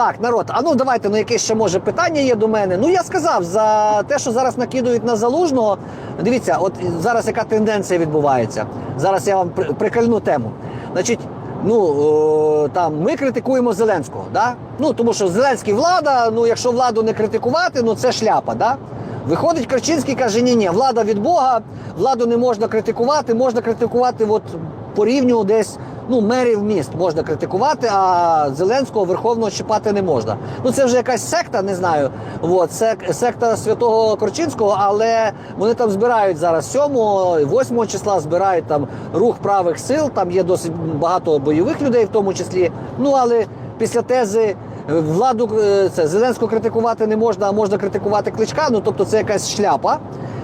Так, народ, а ну давайте, ну якесь ще може питання є до мене. Ну я сказав за те, що зараз накидують на залужного. Дивіться, от зараз яка тенденція відбувається. Зараз я вам при- прикольну тему. Значить, ну е, там ми критикуємо Зеленського, да? Ну тому що Зеленський влада. Ну якщо владу не критикувати, ну це шляпа, да? Виходить Корчинський каже: ні, ні, влада від Бога, владу не можна критикувати, можна критикувати от по рівню десь ну, мерів міст можна критикувати, а Зеленського верховного чіпати не можна. Ну це вже якась секта, не знаю. От, сек- секта святого Корчинського, але вони там збирають зараз 7, 8 числа збирають там рух правих сил. Там є досить багато бойових людей, в тому числі. Ну але після тези. е, Владу е, це Зеленського критикувати не можна, а можна критикувати кличка. Ну тобто це якась шляпа.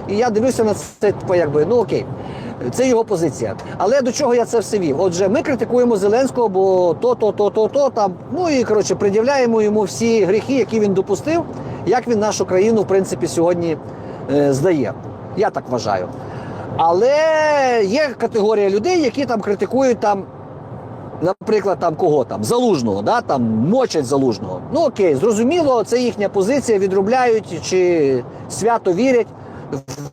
І я дивлюся на це, типу, якби ну окей. Це його позиція. Але до чого я це все вів? Отже, ми критикуємо Зеленського, бо то, то, то, то, то там. Ну і коротше, пред'являємо йому всі гріхи, які він допустив, як він нашу країну, в принципі, сьогодні е, здає. Я так вважаю. Але є категорія людей, які там критикують там. Наприклад, там кого там залужного, да там мочать залужного. Ну окей, зрозуміло, це їхня позиція, відробляють чи свято вірять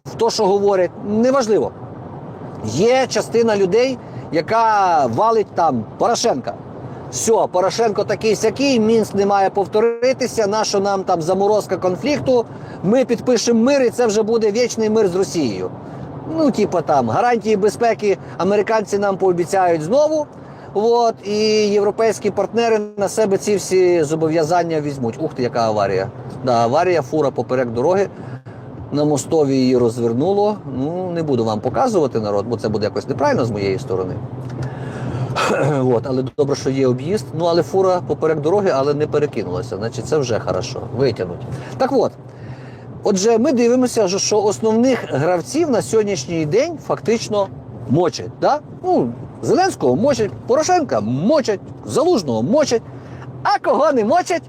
в те, що говорять. Неважливо. Є частина людей, яка валить там Порошенка. Все, Порошенко такий сякий, Мінськ не має повторитися. Нащо нам там заморозка конфлікту? Ми підпишемо мир, і це вже буде вічний мир з Росією. Ну, типа там гарантії безпеки американці нам пообіцяють знову. От, і європейські партнери на себе ці всі зобов'язання візьмуть. Ух ти, яка аварія. Да, аварія, фура поперек дороги. На мостові її розвернуло. Ну, не буду вам показувати народ, бо це буде якось неправильно з моєї сторони. От, але добре, що є об'їзд. Ну, але фура поперек дороги, але не перекинулася. Значить, це вже хорошо. Витягнуть. Так от. Отже, ми дивимося, що- основних гравців на сьогоднішній день фактично мочать. Да? Ну, Зеленського мочать, Порошенка мочать, Залужного мочать. А кого не мочать?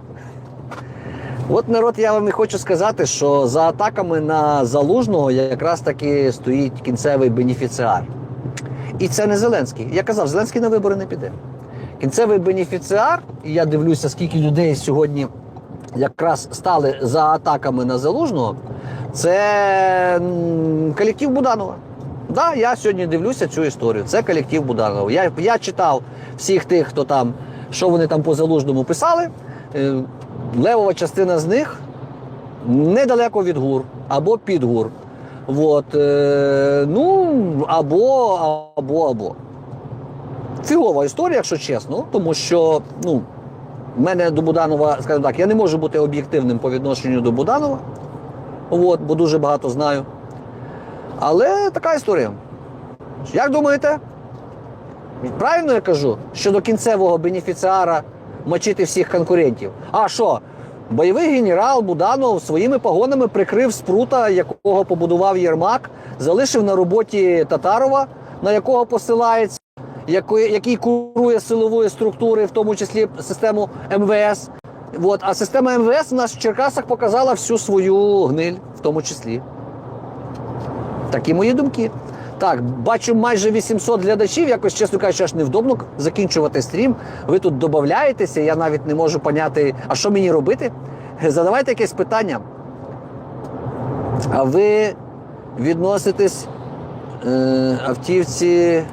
От народ, я вам і хочу сказати, що за атаками на Залужного якраз таки стоїть кінцевий бенефіціар. І це не Зеленський. Я казав, Зеленський на вибори не піде. Кінцевий бенефіціар, і я дивлюся, скільки людей сьогодні якраз стали за атаками на Залужного, це колектив Буданова. Да, я сьогодні дивлюся цю історію. Це колектив Буданова. Я, я читав всіх тих, хто там, що вони там по залужному писали. Левова частина з них недалеко від гур або під гур. От, е, ну, або, або, або. Фігова історія, якщо чесно, тому що ну, мене до Буданова, скажімо так, я не можу бути об'єктивним по відношенню до Буданова, от, бо дуже багато знаю. Але така історія. Як думаєте? Правильно я кажу, щодо кінцевого бенефіціара мочити всіх конкурентів. А що? Бойовий генерал Буданов своїми погонами прикрив спрута, якого побудував Єрмак, залишив на роботі Татарова, на якого посилається, який, курує силової структури, в тому числі систему МВС. От. А система МВС у нас в Черкасах показала всю свою гниль, в тому числі. Такі мої думки. Так, бачу майже 800 глядачів. Якось, чесно кажучи, аж невдобно закінчувати стрім. Ви тут додаєтеся, я навіть не можу поняти, а що мені робити. Задавайте якесь питання. А ви відноситесь е, автівці.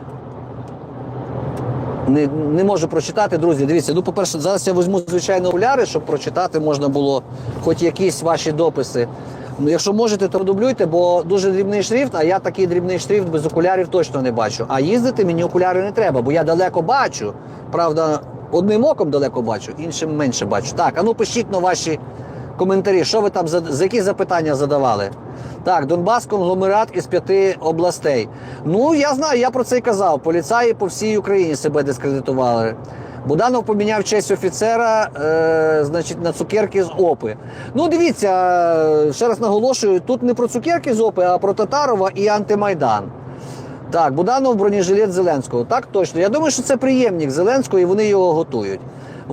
Не, не можу прочитати, друзі. Дивіться, ну, по-перше, зараз я візьму звичайно окуляри, щоб прочитати можна було хоч якісь ваші дописи. Ну, якщо можете, то дублюйте, бо дуже дрібний шрифт, а я такий дрібний шрифт без окулярів точно не бачу. А їздити мені окуляри не треба, бо я далеко бачу. Правда, одним оком далеко бачу, іншим менше бачу. Так, а ну пишіть на ваші коментарі, що ви там за, за які запитання задавали. Так, Донбас конгломерат із п'яти областей. Ну, я знаю, я про це й казав. Поліцаї по всій Україні себе дискредитували. Буданов поміняв честь офіцера, е, значить, на цукерки з опи. Ну, дивіться, е, ще раз наголошую, тут не про цукерки з опи, а про Татарова і антимайдан. Так, Буданов бронежилет Зеленського. Так точно. Я думаю, що це приємник Зеленського і вони його готують.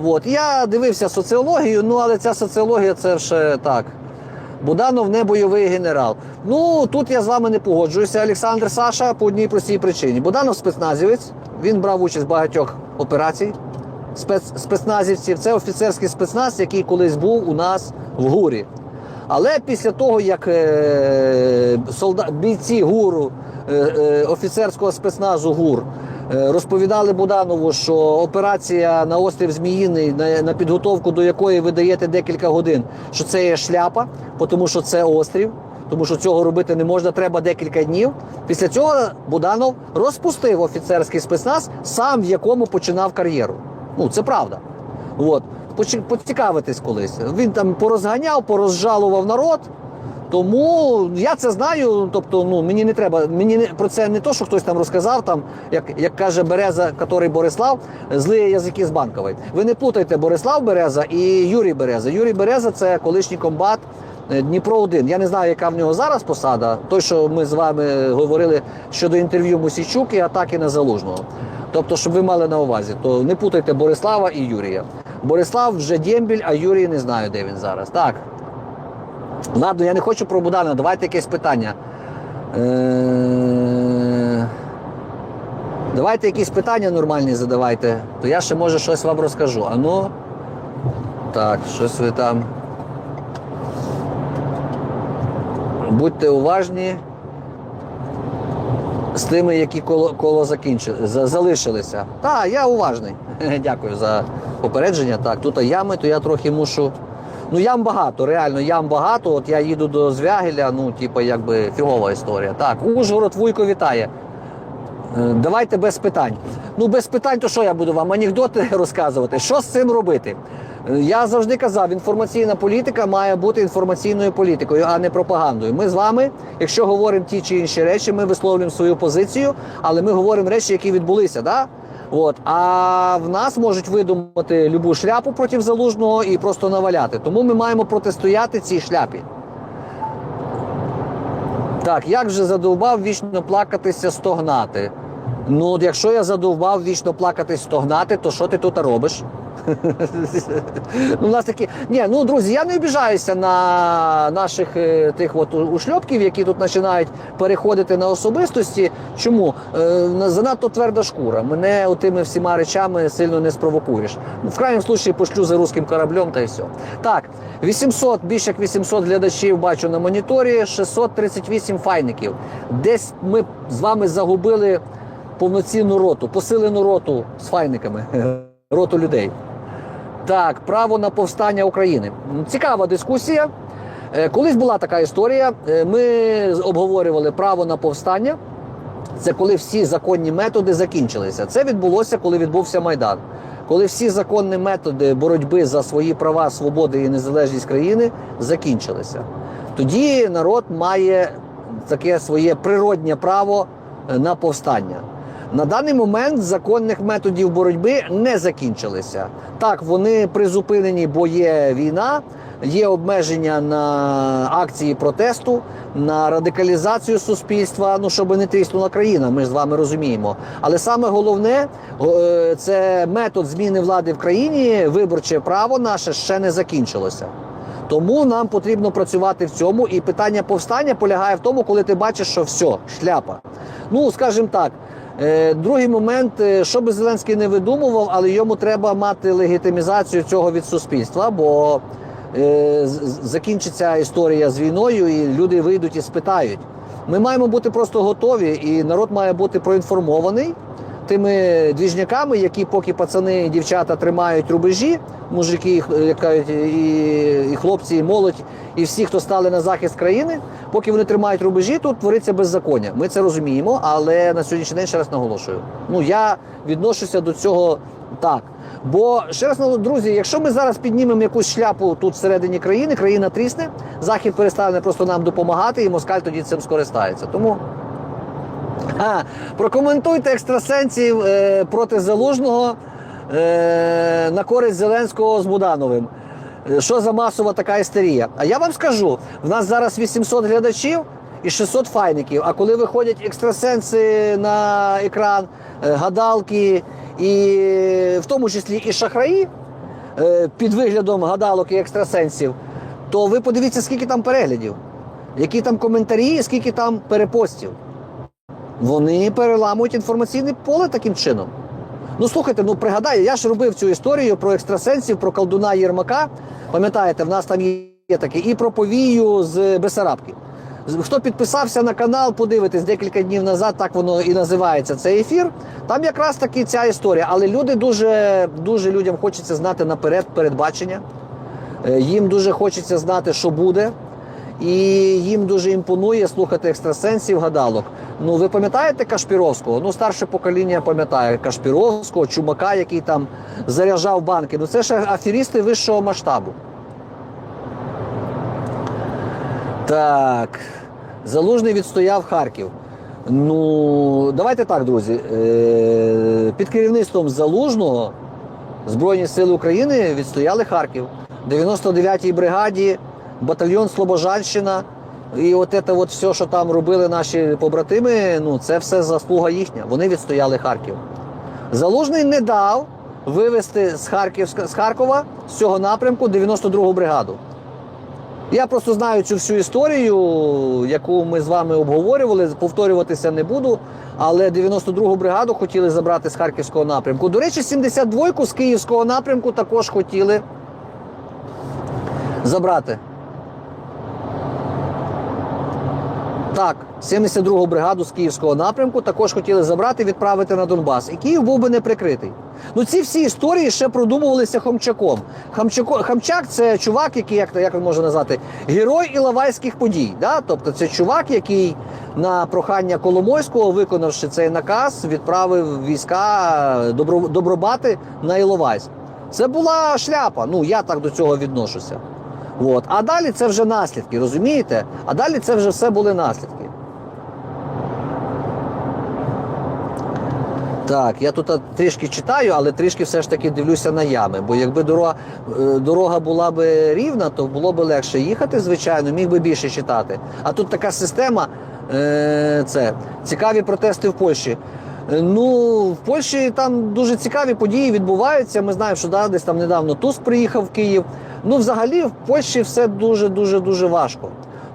От. Я дивився соціологію, ну але ця соціологія це ще так. Буданов не бойовий генерал. Ну тут я з вами не погоджуюся, Олександр Саша, по одній простій причині. Буданов спецназівець, він брав участь в багатьох операцій. Спец, спецназівців. Це офіцерський спецназ, який колись був у нас в ГУРі. Але після того, як е, солда... бійці ГУРу, е, е, офіцерського спецназу ГУР е, розповідали Буданову, що операція на острів Зміїний, на, на підготовку до якої ви даєте декілька годин, що це є шляпа, тому що це острів, тому що цього робити не можна, треба декілька днів. Після цього Буданов розпустив офіцерський спецназ, сам в якому починав кар'єру. Ну, це правда. От. Поцікавитись колись. Він там порозганяв, порозжалував народ. Тому я це знаю. Тобто, ну мені не треба. Мені не про це не то, що хтось там розказав, там, як, як каже Береза, який Борислав, злі язики з банкової. Ви не плутайте Борислав Береза і Юрій Береза. Юрій Береза це колишній комбат е, Дніпро 1 Я не знаю, яка в нього зараз посада. Той, що ми з вами говорили щодо інтерв'ю Мусійчук і атаки на залужного. Тобто, щоб ви мали на увазі, то не путайте Борислава і Юрія. Борислав вже дембіль, а Юрій не знаю, де він зараз. Так. Ладно, я не хочу про Будана. Давайте якесь питання. Е... Давайте якісь питання нормальні задавайте, то я ще може щось вам розкажу. А ну. Так, щось ви там. Будьте уважні з тими, які коло, коло закінчили, за- залишилися. Так, я уважний. Дякую за попередження. Так, тут ями, то я трохи мушу. Ну, ям багато, реально, ям багато. От я їду до Звягеля, ну, типу, якби фігова історія. Так, Ужгород Вуйко вітає. Е, Давайте без питань. Ну, без питань, то що я буду вам анекдоти розказувати? Що з цим робити? Я завжди казав, інформаційна політика має бути інформаційною політикою, а не пропагандою. Ми з вами, якщо говоримо ті чи інші речі, ми висловлюємо свою позицію, але ми говоримо речі, які відбулися. Да? От. А в нас можуть видумати любу шляпу проти залужного і просто наваляти. Тому ми маємо протистояти цій шляпі. Так, як же задовбав вічно плакатися, стогнати? Ну, от якщо я задовбав вічно плакатись, стогнати, то що ти тут робиш? Ну, у нас такі. Ні, ну друзі, я не обіжаюся на наших е, тих от ушльопків, які тут починають переходити на особистості. Чому? Е, занадто тверда шкура. Мене отими всіма речами сильно не спровокуєш. Ну, в крайньому случаї пошлю за руським кораблем та й все. Так, 800, більше як 800 глядачів бачу на моніторі, 638 файників. Десь ми з вами загубили повноцінну роту, посилену роту з файниками, роту людей. Так, право на повстання України. Цікава дискусія. Е, Колись була така історія. Е, Ми обговорювали право на повстання. Це коли всі законні методи закінчилися. Це відбулося, коли відбувся Майдан. Коли всі законні методи боротьби за свої права, свободи і незалежність країни закінчилися. Тоді народ має таке своє природнє право е, на повстання. На даний момент законних методів боротьби не закінчилися. Так, вони призупинені, бо є війна, є обмеження на акції протесту, на радикалізацію суспільства, ну щоб не тріснула країна, ми з вами розуміємо. Але саме головне е, це метод зміни влади в країні, виборче право наше ще не закінчилося. Тому нам потрібно працювати в цьому. І питання повстання полягає в тому, коли ти бачиш, що все, шляпа. Ну, скажімо так. Е, Другий момент, е, що би Зеленський не видумував, але йому треба мати легітимізацію цього від суспільства, бо е, закінчиться історія з війною, і люди вийдуть і спитають. Ми маємо бути просто готові, і народ має бути проінформований тими двіжняками, які поки пацани дівчата тримають рубежі, мужики, і як кажуть, і, і хлопці, і молодь, і всі, хто стали на захист країни, поки вони тримають рубежі, тут твориться беззаконня. Ми це розуміємо, але на сьогоднішній день ще раз наголошую. Ну я відношуся до цього так. Бо ще раз друзі, якщо ми зараз піднімемо якусь шляпу тут всередині країни, країна трісне, захід перестане просто нам допомагати, і москаль тоді цим скористається. Тому. А, прокоментуйте екстрасенсів е, проти залужного е, на користь Зеленського з Будановим. Е, Що за масова така істерія? А я вам скажу: в нас зараз 800 глядачів і 600 файників. А коли виходять екстрасенси на екран, е, гадалки, і в тому числі і шахраї е, під виглядом гадалок і екстрасенсів, то ви подивіться, скільки там переглядів, які там коментарі, скільки там перепостів. Вони переламують інформаційне поле таким чином. Ну слухайте, ну пригадаю, я ж робив цю історію про екстрасенсів, про колдуна Єрмака. Пам'ятаєте, в нас там є таке, і про повію з Бесарабки. Хто підписався на канал, подивитись декілька днів назад, так воно і називається цей ефір. Там якраз таки ця історія. Але люди дуже, дуже людям хочеться знати наперед передбачення. Е, Їм дуже хочеться знати, що буде. І їм дуже імпонує слухати екстрасенсів, гадалок. Ну, ви пам'ятаєте Кашпіровського? Ну, старше покоління пам'ятає Кашпіровського, Чумака, який там заряджав банки. Ну, це ж аферісти вищого масштабу. Так. Залужний відстояв Харків. Ну, давайте так, друзі. Е, Під керівництвом Залужного Збройні сили України відстояли Харків. 99-й бригаді, батальйон Слобожанщина. І от це от все, що там робили наші побратими, ну це все заслуга їхня. Вони відстояли Харків. Залужний не дав вивести з, Харківська, з Харкова з цього напрямку 92-гу бригаду. Я просто знаю цю всю історію, яку ми з вами обговорювали. Повторюватися не буду. Але 92-гу бригаду хотіли забрати з харківського напрямку. До речі, 72-ку з київського напрямку також хотіли забрати. Так, 72-гу бригаду з київського напрямку також хотіли забрати, відправити на Донбас. І Київ був би не прикритий. Ну ці всі історії ще продумувалися Хомчаком. Хамчако, Хамчак це чувак, який, як, як він може назвати, герой іловайських подій. Да? Тобто це чувак, який на прохання Коломойського, виконавши цей наказ, відправив війська добро, добробати на Іловайськ. Це була шляпа. Ну я так до цього відношуся. От. А далі це вже наслідки, розумієте? А далі це вже все були наслідки. Так, я тут трішки читаю, але трішки все ж таки дивлюся на ями. Бо якби дорога, е, дорога була би рівна, то було б легше їхати, звичайно, міг би більше читати. А тут така система. е, Це цікаві протести в Польщі. Е, Ну, в Польщі там дуже цікаві події відбуваються. Ми знаємо, що да, десь там недавно Туск приїхав в Київ. Ну, взагалі, в Польщі все дуже дуже дуже важко.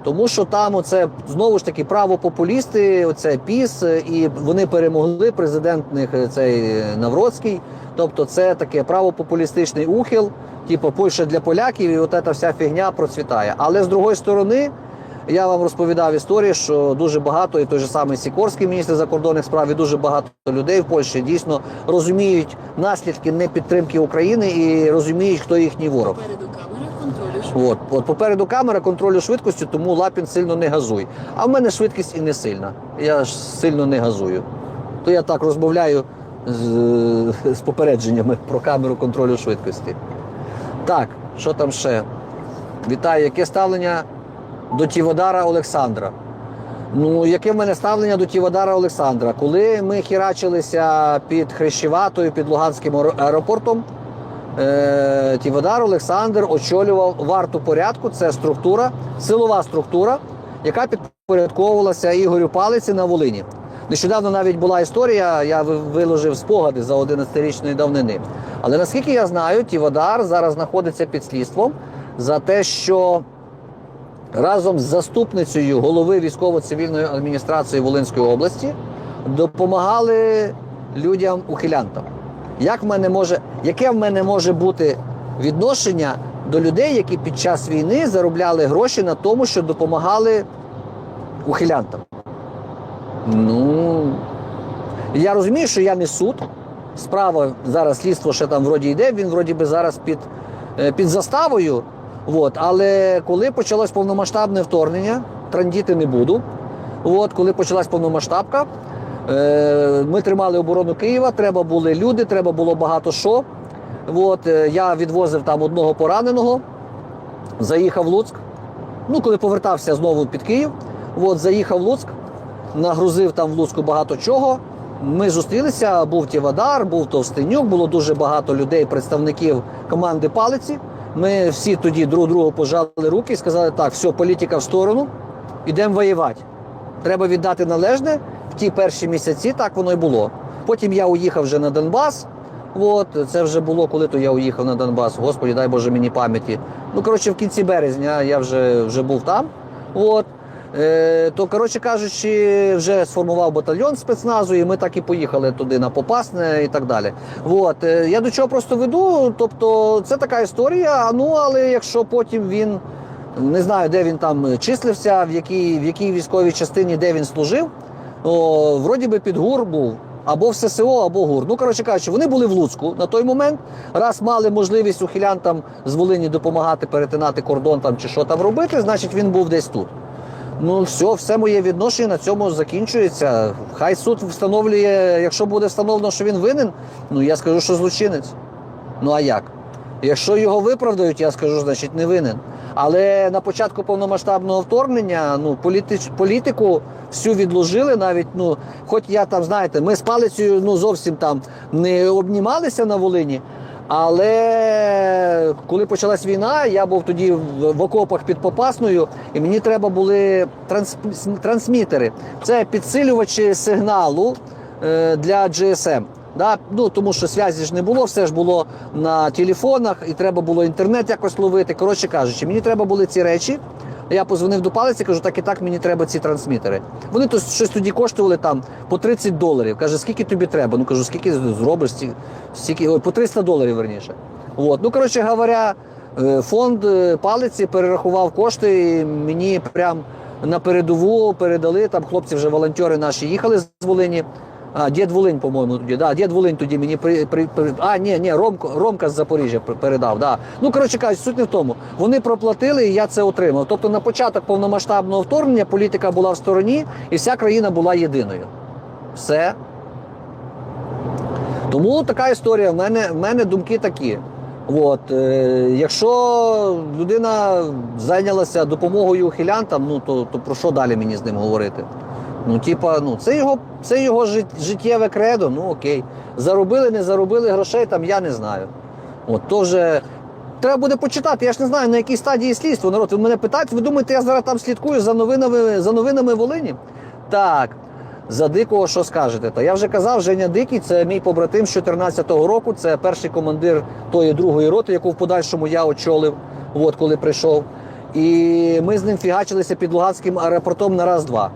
Тому що там оце знову ж таки правопопулісти, оце піс, і вони перемогли президент них е, цей е, Навроцький. Тобто, це таке правопопулістичний ухил, типу Польща для поляків, і от ця вся фігня процвітає. Але з другої сторони, я вам розповідав історію, що дуже багато, і той же самий Сікорський міністр закордонних справ, і дуже багато людей в Польщі дійсно розуміють наслідки непідтримки України і розуміють, хто їхній ворог. От, от попереду камера контролю швидкості, тому Лапін сильно не газуй. А в мене швидкість і не сильна. Я ж сильно не газую. То я так розмовляю з, з попередженнями про камеру контролю швидкості. Так, що там ще? Вітаю, яке ставлення до Тіводара Олександра? Ну, яке в мене ставлення до Тіводара Олександра? Коли ми хірачилися під Хрещеватою, під Луганським аеропортом, Е, Тіводар Олександр очолював варту порядку. Це структура, силова структура, яка підпорядковувалася Ігорю Палиці на Волині. Нещодавно навіть була історія, я виложив спогади за 11-річної давнини. Але наскільки я знаю, Тіводар зараз знаходиться під слідством за те, що разом з заступницею голови військово-цивільної адміністрації Волинської області допомагали людям ухилянтам. Як в мене може, яке в мене може бути відношення до людей, які під час війни заробляли гроші на тому, що допомагали ухилянтам? Ну я розумію, що я не суд. Справа зараз слідство ще там вроді йде, він вроді би зараз під, е, під заставою. От. Але коли почалось повномасштабне вторгнення, трандіти не буду. От, коли почалась повномасштабка, ми тримали оборону Києва, треба були люди, треба було багато що. От, е, я відвозив там одного пораненого, заїхав в Луцьк. Ну, коли повертався знову під Київ, от, заїхав в Луцьк, нагрузив там в Луцьку багато чого. Ми зустрілися, був Тівадар, був Товстенюк, було дуже багато людей, представників команди Палиці. Ми всі тоді друг другу пожали руки і сказали, так, все, політика в сторону, йдемо воювати. Треба віддати належне. Ті перші місяці так воно і було. Потім я уїхав вже на Донбас. От, це вже було, коли то я уїхав на Донбас. Господі, дай Боже мені пам'яті. Ну, коротше, в кінці березня я вже, вже був там. От. Е, то, коротше кажучи, вже сформував батальйон спецназу, і ми так і поїхали туди на Попасне і так далі. От. е, Я до чого просто веду. Тобто, це така історія. Ну, але якщо потім він не знаю, де він там числився, в якій, в якій військовій частині, де він служив, о, вроді би під ГУР був. Або в ССО, або ГУР. Ну, коротше кажучи, вони були в Луцьку на той момент. Раз мали можливість ухилянтам з Волині допомагати перетинати кордон там чи що там робити, значить він був десь тут. Ну, все, все моє відношення на цьому закінчується. Хай суд встановлює, якщо буде встановлено, що він винен, ну я скажу, що злочинець. Ну а як? Якщо його виправдають, я скажу, значить не винен. Але на початку повномасштабного вторгнення ну, політич, політику всю відложили навіть. Ну, хоч я там, знаєте, ми з палицею ну, зовсім там не обнімалися на Волині. Але коли почалась війна, я був тоді в, окопах під Попасною, і мені треба були транс, трансмітери. Це підсилювачі сигналу е, для GSM. Да? Ну, тому що зв'язі ж не було, все ж було на телефонах, і треба було інтернет якось ловити. Коротше кажучи, мені треба були ці речі. Я позвонив до палиці, кажу, так і так мені треба ці трансмітери. Вони то щось тоді коштували там по 30 доларів. Каже, скільки тобі треба? Ну кажу, скільки зробиш, стільки, по 300 доларів верніше. От. Ну, коротше говоря, е, фонд е, палиці перерахував кошти і мені прям на передову передали. Там хлопці вже волонтери наші їхали з Волині. А, Дід Волинь, по-моєму, тоді. Да, Дід Волинь тоді мені при, при, при... А, ні, ні, Ромко, Ромка з Запоріжжя передав. Да. Ну, коротше кажучи, суть не в тому. Вони проплатили і я це отримав. Тобто на початок повномасштабного вторгнення політика була в стороні і вся країна була єдиною. Все. Тому така історія. В мене, в мене думки такі. От, е, якщо людина зайнялася допомогою ухилянтам, ну то, то про що далі мені з ним говорити? Ну, типа, ну це його, це його жит- життєве кредо, ну окей. Заробили, не заробили грошей, там я не знаю. От то вже треба буде почитати. Я ж не знаю, на якій стадії слідства. Народ, ви мене питаєте, ви думаєте, я зараз там слідкую за новинами, за новинами Волині? Так. За дикого що скажете? Та я вже казав, Женя Дикий це мій побратим з 14-го року. Це перший командир тої другої роти, яку в подальшому я очолив, от коли прийшов. І ми з ним фігачилися під Луганським аеропортом на раз-два.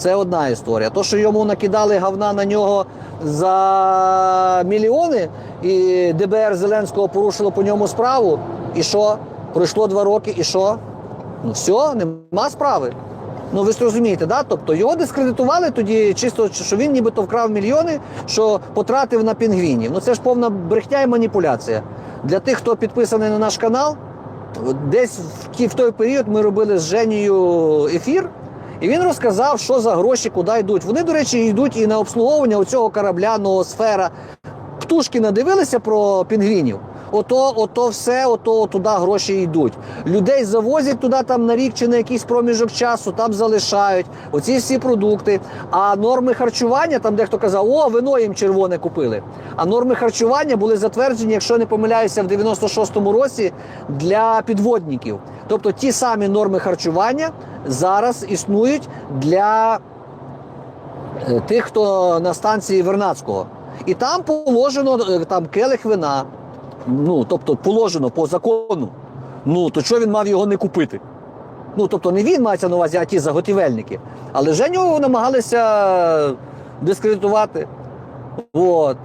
Це одна історія. То, що йому накидали говна на нього за мільйони, і ДБР Зеленського порушило по ньому справу. І що? Пройшло два роки, і що? Ну все, нема справи. Ну ви ж розумієте, да? Тобто його дискредитували тоді, чисто що він нібито вкрав мільйони, що потратив на пінгвінів. Ну це ж повна брехня і маніпуляція. Для тих, хто підписаний на наш канал, десь в той період ми робили з Женією ефір. І він розказав, що за гроші куди йдуть. Вони, до речі, йдуть і на обслуговування у цього корабля «Ноосфера». Птушки надивилися про пінгвінів. Ото, ото все, ото туди гроші йдуть. Людей завозять туди там на рік чи на якийсь проміжок часу, там залишають оці всі продукти. А норми харчування, там дехто казав, о, вино їм червоне купили. А норми харчування були затверджені, якщо не помиляюся, в 96-му році для підводників. Тобто ті самі норми харчування зараз існують для е, тих, хто на станції Вернадського. І там положено е, там келих вина. Ну, тобто положено по закону. Ну, то що він мав його не купити? Ну, тобто не він мається на увазі, а ті заготівельники. Але Женю намагалися дискредитувати. От.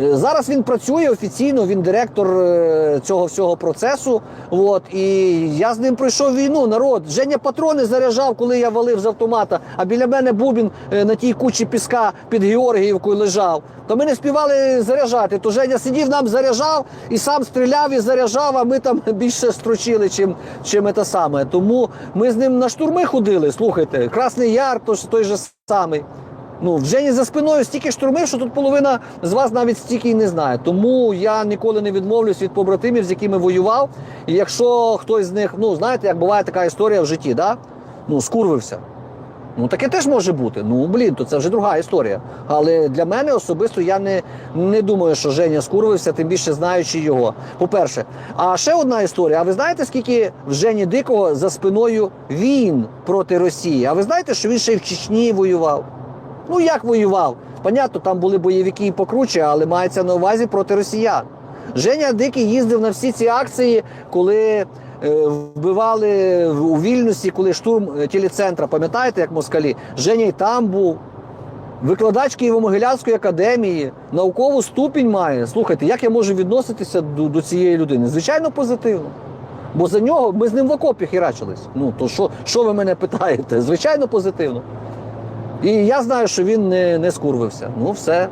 Е, Зараз він працює офіційно, він директор е, цього всього процесу. От. І я з ним пройшов війну. Народ. Женя патрони заряджав, коли я валив з автомата, а біля мене Бубін е, на тій кучі піска під Георгіївкою лежав. То ми не співали заряджати. То Женя сидів, нам заряджав і сам стріляв і заряджав, а ми там більше строчили, чим, чим це саме. Тому ми з ним на штурми ходили. Слухайте, Красний Яр, то ж той же самий. Ну, в Жені за спиною стільки штурмів, що тут половина з вас навіть стільки й не знає. Тому я ніколи не відмовлюсь від побратимів, з якими воював. І якщо хтось з них, ну знаєте, як буває така історія в житті, да? ну скурвився. Ну таке теж може бути. Ну блін, то це вже друга історія. Але для мене особисто я не, не думаю, що Женя скурвився, тим більше знаючи його. По-перше, а ще одна історія. А ви знаєте, скільки в Жені Дикого за спиною війн проти Росії? А ви знаєте, що він ще й в Чечні воював? Ну як воював? Понятно, там були бойовики і покруче, але мається на увазі проти росіян. Женя Дикий їздив на всі ці акції, коли е, вбивали у Вільнюсі, коли штурм е, телецентра, пам'ятаєте, як москалі? Женя й там був. Викладач Києво-Могилянської академії, наукову ступінь має. Слухайте, як я можу відноситися до, до цієї людини? Звичайно, позитивно. Бо за нього ми з ним в окопі херачились. Ну то що, що ви мене питаєте? Звичайно, позитивно. І я знаю, що він не, не скурвився. Ну, все.